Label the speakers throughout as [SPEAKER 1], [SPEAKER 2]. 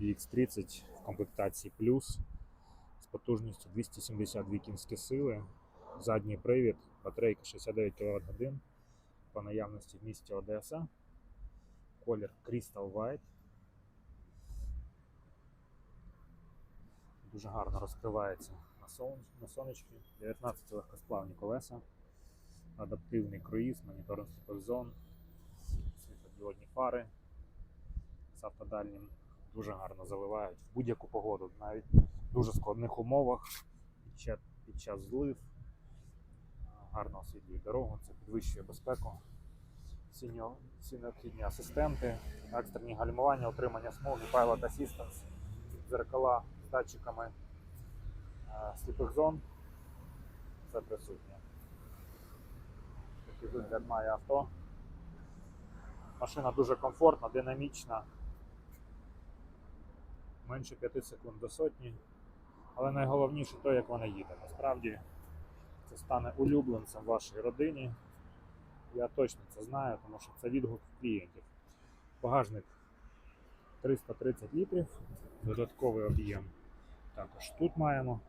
[SPEAKER 1] EX30 в комплектації плюс з потужністю 272 кінські сили, задній привід, батарейка 69 кВт годин по наявності в місті Одеса, колір Crystal White. Дуже гарно розкривається на, сон... на сонечки, 19 легкосплавні колеса, адаптивний круїз, моніторинг сліпих зон, світлодіодні фари з автодальнім дуже гарно заливають в будь-яку погоду, навіть в дуже складних умовах під час, під час злив. Гарно освітлює дорогу, це підвищує безпеку. Всі, необхідні асистенти, екстрені гальмування, отримання смуги, Pilot Assistance, дзеркала з датчиками сліпих зон. Все присутнє. Такий вигляд має авто. Машина дуже комфортна, динамічна. Менше 5 секунд до сотні. Але найголовніше то, як вона їде. Насправді це стане улюбленцем вашій родині. Я точно це знаю, тому що це відгук клієнтів. Багажник 330 літрів, додатковий об'єм. Також тут маємо.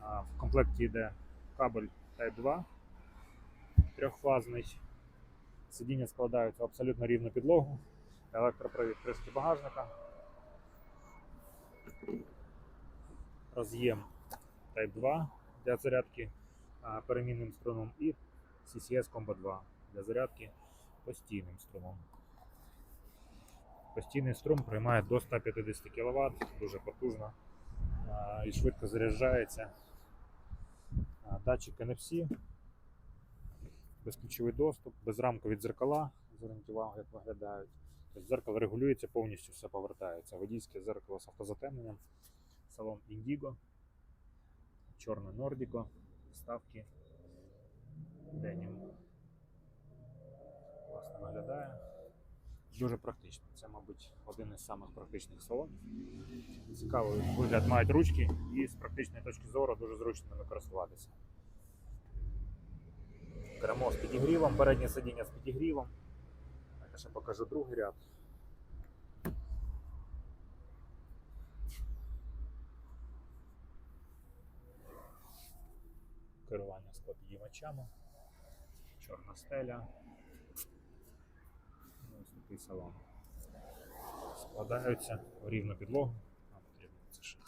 [SPEAKER 1] В комплекті йде кабель Type 2 трьохфазний. Сидіння складаються в абсолютно рівну підлогу, електропривід кришки багажника, роз'єм Type 2 для зарядки перемінним струмом і CCS Combo 2 для зарядки постійним струмом. Постійний струм приймає до 150 кВт, дуже потужно і швидко заряджається. Датчик NFC, безключовий доступ, безрамкові дзеркала. Зверніть увагу, як виглядають. Тобто дзеркало регулюється, повністю все повертається. Водійське зеркало з автозатемненням, салон Indigo, чорне Nordico, вставки Denim. Класно виглядає. Дуже практично. Це, мабуть, один із самих практичних салонів. Цікавий вигляд мають ручки і з практичної точки зору дуже зручно ними користуватися. Кермо з підігрівом, переднє сидіння з підігрівом. Я покажу другий ряд. Керування склопідіймачами, чорна стеля. Ось такий салон. Складаються в рівну підлогу. Нам потрібно це ще.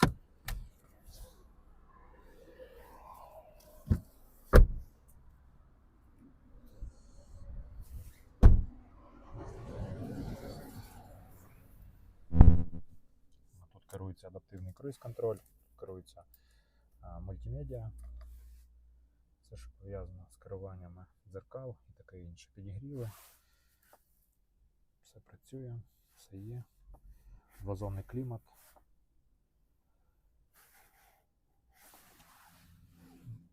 [SPEAKER 1] Тут керується адаптивний круїз-контроль, керується мультимедіа. Все, що пов'язано з керуваннями дзеркал і таке інше. Підігріви. Все працює, все є. Двозонний клімат.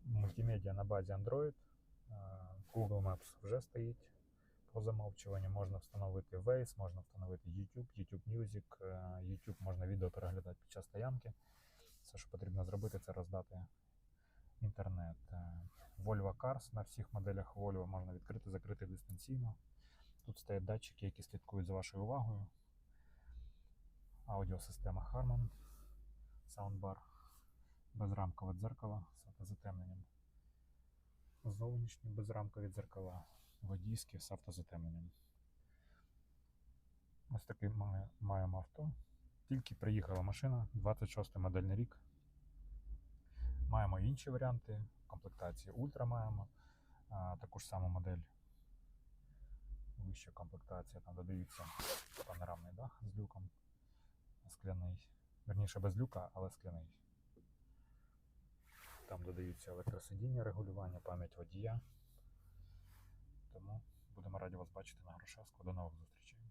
[SPEAKER 1] Мультимедіа на базі Android. Google Maps вже стоїть по замовчуванню. Можна встановити Waze, можна встановити YouTube, YouTube Music, е, YouTube можна відео переглядати під час стоянки. Все, що потрібно зробити, це роздати інтернет. Е, Volvo Cars на всіх моделях Volvo можна відкрити, закрити дистанційно. Тут стоять датчики, які слідкують за вашою увагою. Аудіосистема Harman, саундбар, безрамкове дзеркало з автозатемненням. Зовнішні безрамкові дзеркала, водійські з автозатемненням. Ось такий має- маємо авто. Тільки приїхала машина, 26 модельний рік. Маємо інші варіанти комплектації Ультра маємо. А, таку ж саму модель. Вища комплектація, там додаються панорамний дах з люком. Скляний. Верніше без люка, але скляний. Там додаються електросидіння, регулювання, пам'ять водія. Тому будемо раді вас бачити на Грушевську. До нових зустрічей.